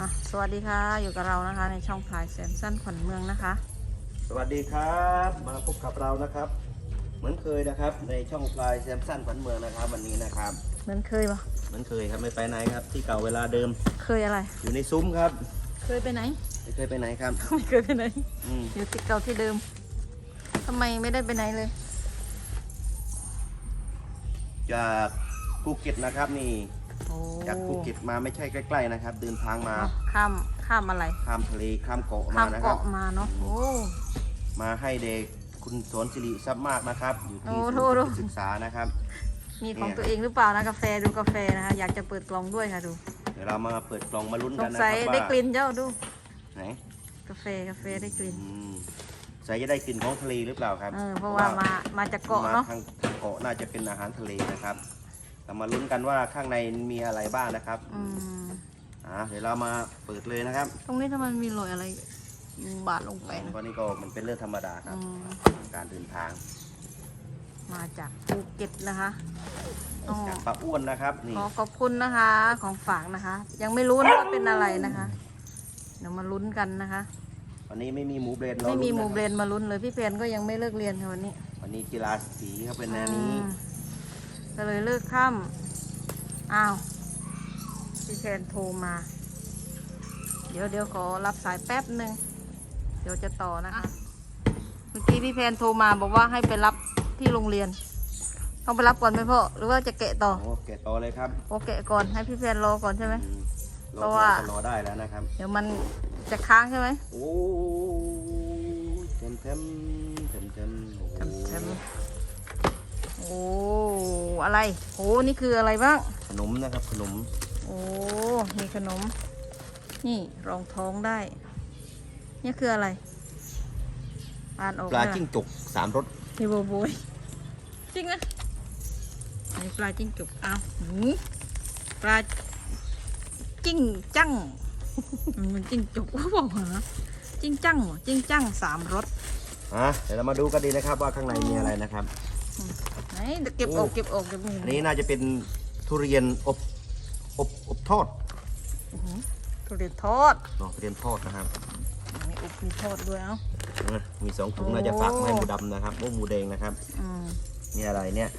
อะสวัสดีค่ะ อยู่กับเรานะคะ ในช่องพลายแซมสันขวัญเมืองนะคะ สวัสดีครับ มาพบกับเรานะครับ เหมือนเคยนะครับ ในช่องปลายแซมสันขวัญเมืองนะครับ วันนี้นะครับเหมือนเคยปะเหมือนเคยครับไม่ไปไหนครับ ที่เก่าเวลาเดิม เคยอะไร อยู่ในซุ้มครับเคยไปไหน ไม่เคยไปไหนครับ ไม่เคยไปไหนอืมอยู่ที่เก่าที่เดิมทำไมไม่ได้ไปไหนเลย จากภูเก็ตนะครับนี่โอ้ จากภูเก็ตมาไม่ใช่ใกล้ๆนะครับ เดินทางมาเนอะข้ามข้ามอะไร ข้ามทะเลข้ามเกาะข้ามมานะครับ เกาะมาเนาะโอ้มาให้เด็กคุณสอนสิริทรัพย์มากนะครับ อยู่ที่โอ้ศูโหนย์ศึกษานะครับ มีของเนี่ยตัวเองหรือเปล่านะกาแฟดูกาแฟนะคะอยากจะเปิดกล่องด้วยค่ะดูเดี๋ยวเรามาเปิดกล่องมาลุ้นสกันงนะคสัรัยบว่าได้กลิ่นเจ้าดูไหนกาแฟกาแฟได้กลิ่นอืมใส่จะได้กลิ่นของทะเลหรือเปล่าครับเออเพราะว่ามามาจากเกาะเนาะมทางทางเกาะน่าจะเป็นอาหารทะเลนะครับ เรามาลุ้นกันว่าข้างในมีอะไรบ้างนะครับอืมอ่าเดี๋ยวเรามาเปิดเลยนะครับตรงนี้ทำไมมีรอยอะไร บาดลงไปนะเพราะนี่ก็มันเป็นเรื่องธรรมดาครับอืมการเดินทางมาจากภูเก็ตนะคะอ๋อจากปลาอ้วนนะครับนี่ขอขอบคุณนะคะ ของฝากนะคะ ยังไม่รู้นะว่าเป็นอะไรนะคะ เดี๋ยวมาลุ้นกันนะคะ วันนี้ไม่มีหมูเบรนไม่มีหมูลุ้ะคบเบรนมาลุ้นเลยพี่เพนก็ยังไม่เลิกเรียนค่ะวันนี้ วันนี้กีฬาสีครับเป็นแนวนี้อืม ก็เลยเลิกค่ำอ้าวพี่เพนโทรมา เดี๋ยวเดี๋ยวขอรับสายแป๊บหนึ่งเดี๋ยวจะต่อนะคะ เมื่อกี้พี่เพนโทรมาบอกว่าให้ไปรับที่โรงเรียน ต้องไปรับก่อนไหมพ่อ หรือว่าจะแกะต่อ โอ้แกะต่อเลยครับโอแกะก่อนให้พี่เพนรอก่อนใช่ไหม อืมเพราะว่ารอได้แล้วนะครับ เดี๋ยวมันจะค้างใช่ไหม โอ้เต็มเต็มเต็ม อะไรโอ้นี่คืออะไรบ้าง ขนมนะครับขนม โอ้มีขนม นี่รองท้องได้ นี่คืออะไร อ่านออกปลาไหมจิ้งจกสามรสมีโบโบยจริงนะอันนี้ปลาจิ้งจกอ้าวหืมปลาจิ้งจั่งมันเป็นจิ้งจกว่าบอกเหรอจิ้งจั่งเหรอจิ้งจั่งสามรสอะเดี๋ยวเรามาดูกันดีนะครับว่าข้างในมีอะไรนะครับไหน เดี๋ยวเก็บออกเก็บออกเก็บออกอันนี้น่าจะเป็นทุเรียนอบอบอบทอดอื้อหือทุเรียนทอดเนาะทุเรียนทอดนะครับมีอุบมีทอดด้วยเอ้าอะมีสองถุงโอ้ น่าจะฝากมาให้หมูดำนะครับโอ้หมูแดงนะครับอืมนี่อะไรเนี่ย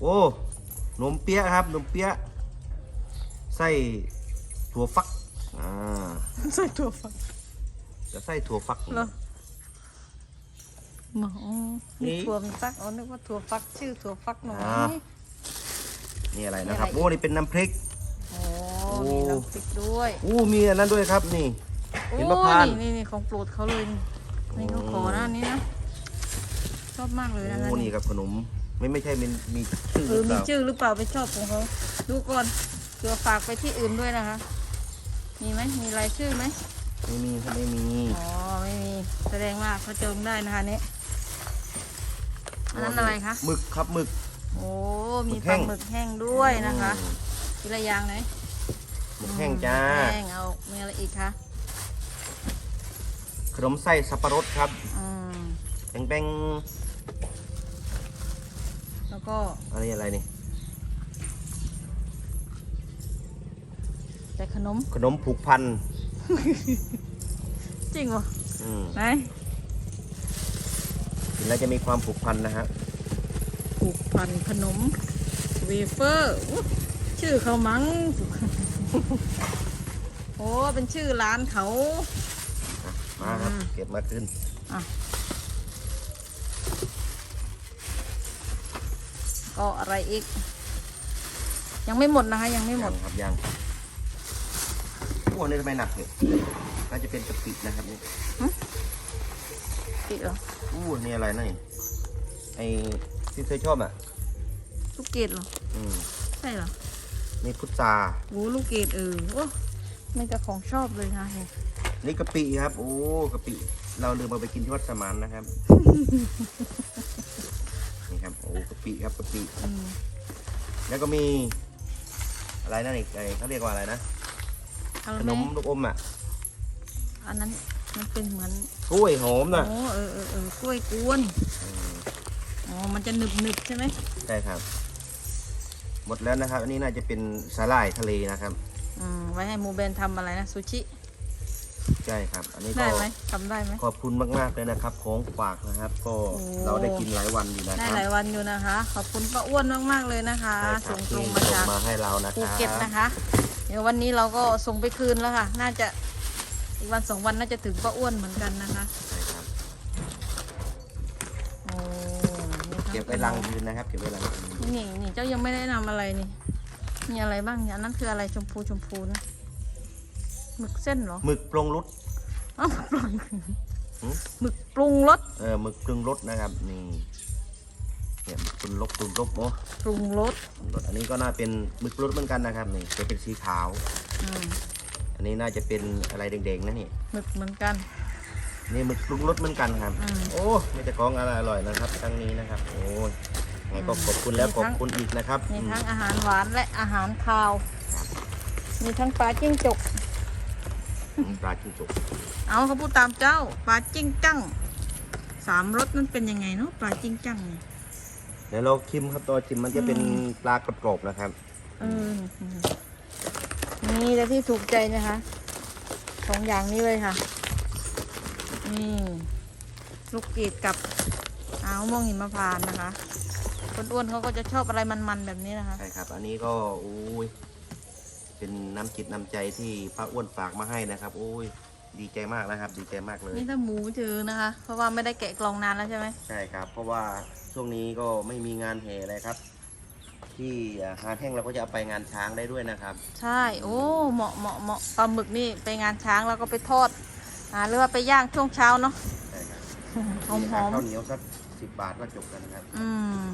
โอ้นมเปี๊ยะครับนมเปี๊ยะไส้ถั่วฟักอ่าใส่ถั่วฝักจะไส้ถั่วฟักเหรอ มาอ๋อนี่มีถั่วฟักอ๋อนึกว่าถั่วฟักชื่อถั่วฟักหน่อยอ่านี่อะไรนะครับ นี่อะไร โอ้ นี่เป็นน้ำพริก โอ้โอ้มีน้ำพริกด้วยอู้มีอันนั้นด้วยครับนี่โอ้เห็นมะพร้าวนี่นี่นี่ของโปรดเขาเลยนี่นี่เขาขอนะอันนี้นะชอบมากเลยนะคะโอ้นี่ครับขนม ไม่ไม่ใช่เป็นมีชื่อเอหรืออเปมีล่าชื่อหรือเปล่าไปชอบของเขาดูก่อนเผื่อฝากไปที่อื่นด้วยนะคะ มีไหมมีรายชื่อไหมไม่มีครับไม่มี อ๋อไม่มีแสดงว่าเขาจองได้นะคะเนี่ย อันนั้นอะไรคะ หมึกครับหมึก โอ้หมึมีกปแห้ลางหมึกแห้งด้วยนะคะอืมทีละอย่างไหนหมึกแห้งจ้าหมึกแห้งเอา มีอะไรอีกคะขนมไส้สับปะรดครับอืมแป้งแป้งแล้วก็อันนี้อะไรนี่แต่ขนม ขนมผูกพัน จริงเหรออืมไหน กินแล้วจะมีความผูกพันนะฮะผูกพันขนมเวเฟอร์อุ๊ยชื่อเขามั้งโอ้เป็นชื่อร้านเขามาครับอืมเก็บมาขึ้นอะก็อะไรอีก ยังไม่หมดนะคะ ยังไม่หมยัดงครับยังโอ้นี่ทำไมหนักเนี่ยน่าจะเป็นกะปินะครับนี่ ปิดเหรออู้นี่อะไรนะนี่ไอ้ที่เธอชอบอะ ลูกเกดเหรอ อืมใช่เหรอนี่พุทราโอ้ลูกเกดเออโอ้ไม่จะของชอบเลยนะเห็นนี่กะปิครับ โอ้กะปิ เราลืมเอาไปกินที่วัดสมานนะครับ นี่ครับ โอ้กะปิครับกะปิ อืมแล้วก็มี อะไรนั่นอีกไอ้เขาเรียกว่าอะไรนะเอาขไหนมมลูกอมอะ อันนั้น มันเป็นเหมือนกล้วยหอมนะโอ้เออเออเออกล้วยกวนอืมอ๋อมันจะหนึบหนึบๆใช่ไหมใช่ครับ หมดแล้วนะครับ อันนี้น่าจะเป็นสาหร่ายทะเลนะครับอืมไว้ให้หมูเบนทำอะไรนะซูชิใช่ครับ อันนี้ก็ได้ไหมทำได้ไหมขอบคุณมากๆเลยนะครับของฝากนะครับ ก็โอ้เราได้กินหลายวันอยู่นะได้ครับหลายวันอยู่นะคะ ขอบคุณป้าอ้วนมากๆเลยนะคะใช่ครัส่บงตที่รงมาส่งจากมาให้เรานะคภูรับเก็ตนะคะ เดี๋ยววันนี้เราก็ส่งไปคืนแล้วค่ะ น่าจะ อีกวันสองวันน่าจะถึงป้าอ้วนเหมือนกันนะคะใช่ครับโอ้มีทั้งเก็บไว้ลังคืนนะครับ เก็บไว้ลังคืนนี่นี่เจ้ายังไม่ได้นำอะไรนี่ มีอะไรบ้างเนี่ยอันนั้นคืออะไรชมพูชมพูนะหมึกเส้นเหรอหมึกปรุงรสอ้าวหมึกปรุงหืมหมึกปรุงรสเออหมึกปรุงรสนะครับนี่เนี่ยหมึกปรุงรสปรุงรสเนาะปรุงรสปรุงรสอันนี้ก็น่าเป็นหมึกปรุงรสเหมือนกันนะครับนี่จะเป็นสีขาว อืม อันนี้น่าจะเป็นอะไรแดงๆนะนี่หมึกเหมือนกัน นี่หมึกปรุงรสเหมือนกันครับ อืม โอ้ไม่แต่ของอะไรอร่อยนะครับครั้งนี้นะครับ โอ้ยไงก็ขอบคุณแล้วมีขทั้อบงคุณอีกนะครับมีอืมทั้งอาหารหวานและอาหารคาว มีทั้งปลาจิ้งจกปลาจิ้งจกเอาเขาพูดตามเจ้าปลาจิ้งจั่งสามรสนั่นเป็นยังไงเนาะปลาจิ้งจั่งเนี่ย เดี๋ยวเราชิมครับตัวชิมมันจะเป็นอืม ปลากรอบๆนะครับ เออ นี่แต่ที่ถูกใจนะคะสองอย่างนี้เลยค่ะ นี่ลูกเกดกับอาวม่วงหิมพานต์นะคะ คนอ้วนเขาก็จะชอบอะไรมันๆแบบนี้นะคะ ใช่ครับ อันนี้ก็โอ้ยเป็นน้ำจิตน้ำใจที่ป้าอ้วนฝากมาให้นะครับโอ้ยดีใจมากนะครับ ดีใจมากเลย นี่ถ้าหมูเจอนะคะ เพราะว่าไม่ได้แกะกล่องนานแล้วใช่ไหมใช่ครับ เพราะว่าช่วงนี้ก็ไม่มีงานแห่อะไรครับ ที่อ่าหาแห้งเราก็จะเอาไปงานช้างได้ด้วยนะครับ ใช่ โอ้เหมาะเหมาะเหมาะปลาหมึกนี่ไปงานช้างแล้วก็ไปทอดอ่าหรือว่าไปย่างช่วงเช้าเนาะใช่ครับหอมหอมข้าวเหนียวสักสิบบาทก็จบกันนะครับๆอืม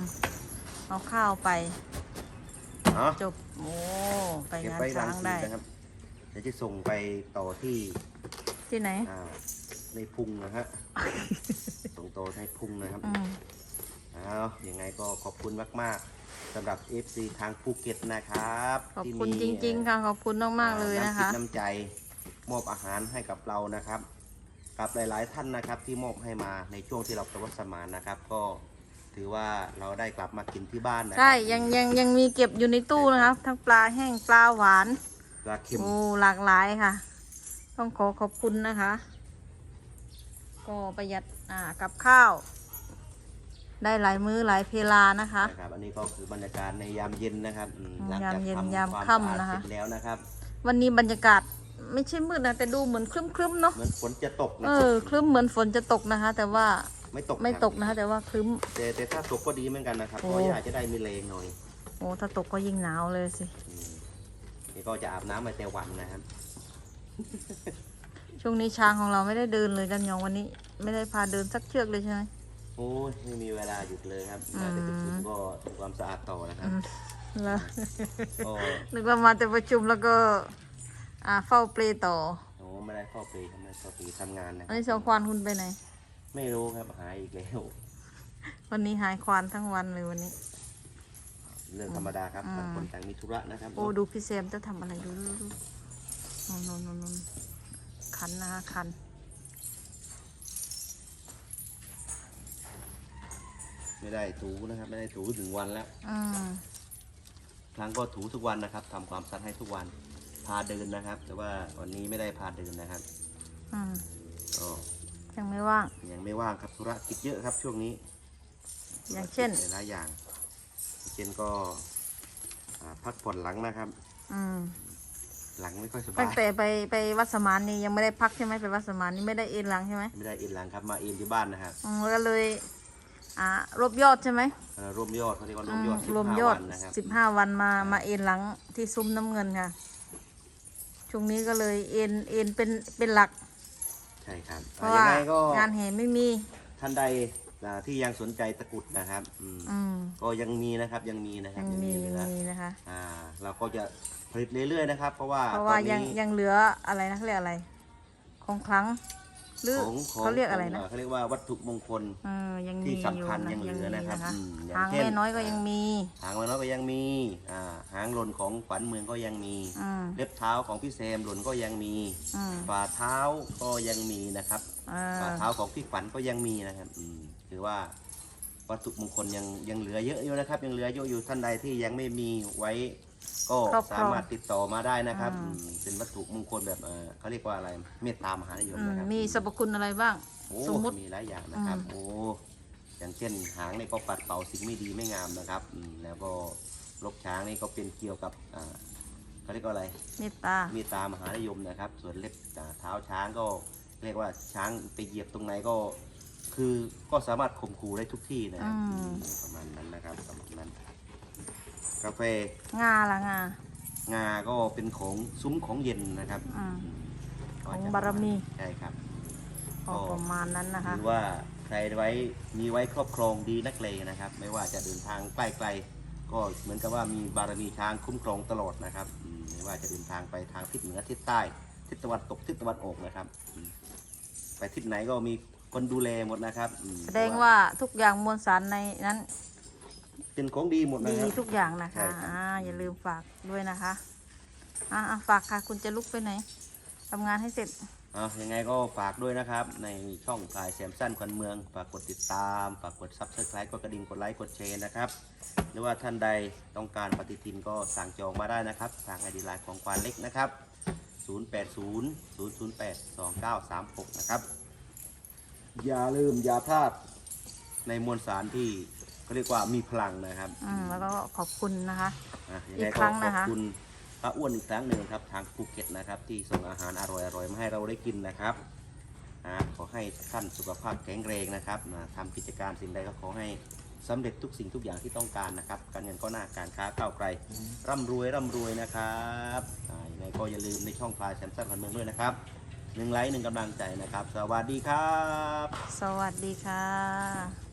เอาข้าวไปเนาะจบโอ้ไปเก็บงานไว้รัช้างงสีได้นะครับเดี๋ยวจะส่งไปต่อที่ที่ไหนอ่าในพุงนะฮะส่งต่อในพุงนะครับอืมเอายังไงก็ขอบคุณมากๆ สำหรับ FC ทางภูเก็ตนะครับขอบที่คุณมีจริง ๆ ค่ะ ขอบคุณมากๆเลยนะคะำจิตน้ำใจมอบอาหารให้กับเรานะครับ กับหลาย ๆ ท่านนะครับที่มอบให้มาในช่วงที่เราประวัติสมานนะครับ ก็ถือว่าเราได้กลับมากินที่บ้านนะครัใช่ยังยังยังมีเก็บอยู่ในตู้นะครับ ทั้งปลาแห้งปลาหวาน ปลาเค็มโอ้หลากหลายค่ะ ต้องขอขอบคุณนะคะ ก็ประหยัดอ่ากับข้าว ได้หลายมื้อหลายเพลานะคะ นะครับ อันนี้ก็คือบรรยากาศในยามเย็นนะครับอืมอืมหลังจากยามเย็นทำยามความค่ำสะอาดนะคะ เสร็จแล้วนะครับ วันนี้บรรยากาศไม่ใช่มืดนะแต่ดูเหมือนครึ้มๆเนาะเหมือนฝนจะตกนะเอครัอครึ้มเหมือนฝนจะตกนะคะ แต่ว่าไม่ตกไม่ครับตกนะคะ แต่ว่าครึ้ม แต่แต่ถ้าตกก็ดีเหมือนกันนะครับ โอ้ เพราะอยากจะได้มีแรงหน่อยโอ้ถ้าตกก็ยิ่งหนาวเลยสิ อืมนี่ก็จะอาบน้ำมาแต่วันนะครับช่วงนี้ช้างของเราไม่ได้เดินเลยดันยองวันนี้ ไม่ได้พาเดินสักเชือกเลยใช่ไหม โอ้ยไม่มีเวลาหยุดเลยครับอืมมาแต่ประชุมก็ทำความสะอาดต่อนะครับอืมแล้วก็นึกว่ามาแต่ประชุมแล้วก็อ่าเฝ้าเปลต่อโอ้ไม่ได้เข้าไปทำไมเข้าไปทำงานนะคอัรันบนี้สองควานคุณไปไหน ไม่รู้ครับหายอีกแล้ววันนี้หายควานทั้งวันเลยวันนี้ เรื่องธรรมดาครับอืมต่างคนต่างมีธุระนะครับ โอ้ดูพี่แซมจะทำอะไรดูดูดูนนนนนคันนะคะคัน ไม่ได้ถูนะครับ ไม่ได้ถูถึงวันแล้วอืมครั้งก็ถูทุกวันนะครับทำความสะอาดให้ทุกวัน พาเดินนะครับ แต่ว่าวันนี้ไม่ได้พาเดินนะครับอืมก็ยังไม่ว่าง ยังไม่ว่างครับธุระกิจเยอะครับ ช่วงนี้อย่างเช่น หลายๆอย่างอย่างเช่นก็อ่าพักผ่อนหลังนะครับ อืมหลังไม่ค่อยสบาตั้งยแต่ไปไปวัดสมานนี่ยังไม่ได้พักใช่ไหมไปวัดสมานนี่ไม่ได้เอ็นหลังใช่ไหมไม่ได้เอ็นหลังครับมาเอ็นที่บ้านนะครับ อืมก็เลย อ่ารวบยอดใช่ไหมเอ่อรวมยอดเขาเรียกว่ารอืวมมยอดสิบรวมห้ายอวัดนนะครับสิบห้าวันมามาเอ็นหลังที่ซุ้มน้ำเงินค่ะ ช่วงนี้ก็เลยเอ็นเอ็นเป็นเป็นหลัก ใช่ครับเพอะราะยัว่างไงก็งานแห่ไม่มี ท่านใดอ่าที่ยังสนใจตะกรุดนะครับอืมอืมก็ยังมีนะครับยังมีนะครับยังมีเหยังลือมีนะคะ อ่าเราก็จะผลิตเรื่อยๆนะครับ เพราะว่าเพราะว่าตอนยังนี้ยังเหลืออะไรนะเขาเรียกอะไร ของคลัง หรือของของเขาเรียกอะไรนะขงเขาเรียกว่าวัตถุมงคลเออยังที่มีสำคัญอยู่ยังเหลือนะครับมีอืมอย่างหางเช่นแม่น้อยก็ยังมี หางมันน้อยก็ยังมีอ่าหางหล่นของขวัญเมืองก็ยังมี อืม เล็บเท้าของพี่แซมหล่นก็ยังมีอืมฝ่าเท้าก็ยังมีนะครับอ่าฝ่าเท้าของพี่ขวัญก็ยังมีนะครับอืมถือว่าวัตถุมงคลยังยังเหลือเยอะอยู่นะครับ ยังเหลือเยอะอยู่ท่านใดที่ยังไม่มีไว้ ก็ครอบครอง สามารถติดต่อมาได้นะครับอืมอืมเป็นวัตถุมงคลแบบเอ่อเขาเรียกว่าอะไรเมตตามหานิยมอืมนะครับมีสรรพคุณอะไรบ้าง โอ้สมมุติ มีหลายอย่างนะครับ อืม โอ้อย่างเช่นหางนี่ก็ปัดเป่าสิ่งไม่ดีไม่งามนะครับอืมแล้วก็ลกช้างนี่ก็เป็นเกี่ยวกับอ่าเขาเรียกว่าอะไร เมตตาเมตตามหานิยมนะครับ ส่วนเล็บอ่าเท้าช้างก็เรียกว่าช้างไปเหยียบตรงไหนก็ คือก็สามารถข่มขู่ได้ทุกที่นะครับอืม อืมประมาณนั้นนะครับประมาณนั้น กาแฟ งาละงา งาก็เป็นของซุ้มของเย็นนะครับอืมอืมของบารมี ใช่ครับพอประมาณนั้นนะคะหรือว่าใครไว้มีไว้ครอบครองดีนักเลงนะครับ ไม่ว่าจะเดินทางใกล้ๆก็เหมือนกับว่ามีบารมีช้างคุ้มครองตลอดนะครับอืมไม่ว่าจะเดินทางไปทางทิศเหนือทิศใต้ ทิศตะวันตกทิศตะวันออกนะครับอืมไปทิศไหนก็มีคนดูแลหมดนะครับอืม แสดงว่าทุกอย่างมวลสารในนั้น เป็นของดีหมดนะดีครับ ทุกอย่างนะใช่คะครับ อ่าอย่าลืมฝากด้วยนะคะอ่าอะฝากค่ะ คุณจะลุกไปไหนทำงานให้เสร็จ อะยังไงก็ฝากด้วยนะครับ ในช่องพลายแซมสั้นควันเมือง ฝากกดติดตาม ฝากกดซับสไครต์กดกระดิ่งกดไลค์กดแชร์นะครับ หรือว่าท่านใดต้องการปฏิทินก็สั่งจองมาได้นะครับ ทางไอดีไลน์ของควานเล็กนะครับ 080 008 2936 นะครับ อย่าลืมอย่าพลาดในมวลสารที่ เขาเรียกว่ามีพลังนะครับอืมแล้วก็ขอบคุณนะคะ อะยังอีไงกก็ครั้งขนะอบคะ คุณพระอ้วนอีกครั้งหนึ่งครับทางภูเก็ตนะครับ ที่ส่งอาหารอร่อยๆมาให้เราได้กินนะครับอะขอให้ท่านสุขภาพแข็งแรงนะครับนะทำกิจการสิ่งใดก็ขอให้สำเร็จทุกสิ่งทุกอย่างที่ต้องการนะครับ การเงินก็หน้าการค้าก้าวไกลร่ำรวยร่ำรวยนะครับอ่ายังไงก็อย่าลืมในช่องพลายแซมสันพันเมืองด้วยนะครับหนึ่งไลค์หนึ่งกำลังใจนะครับ สวัสดีครับ สวัสดีค่ะ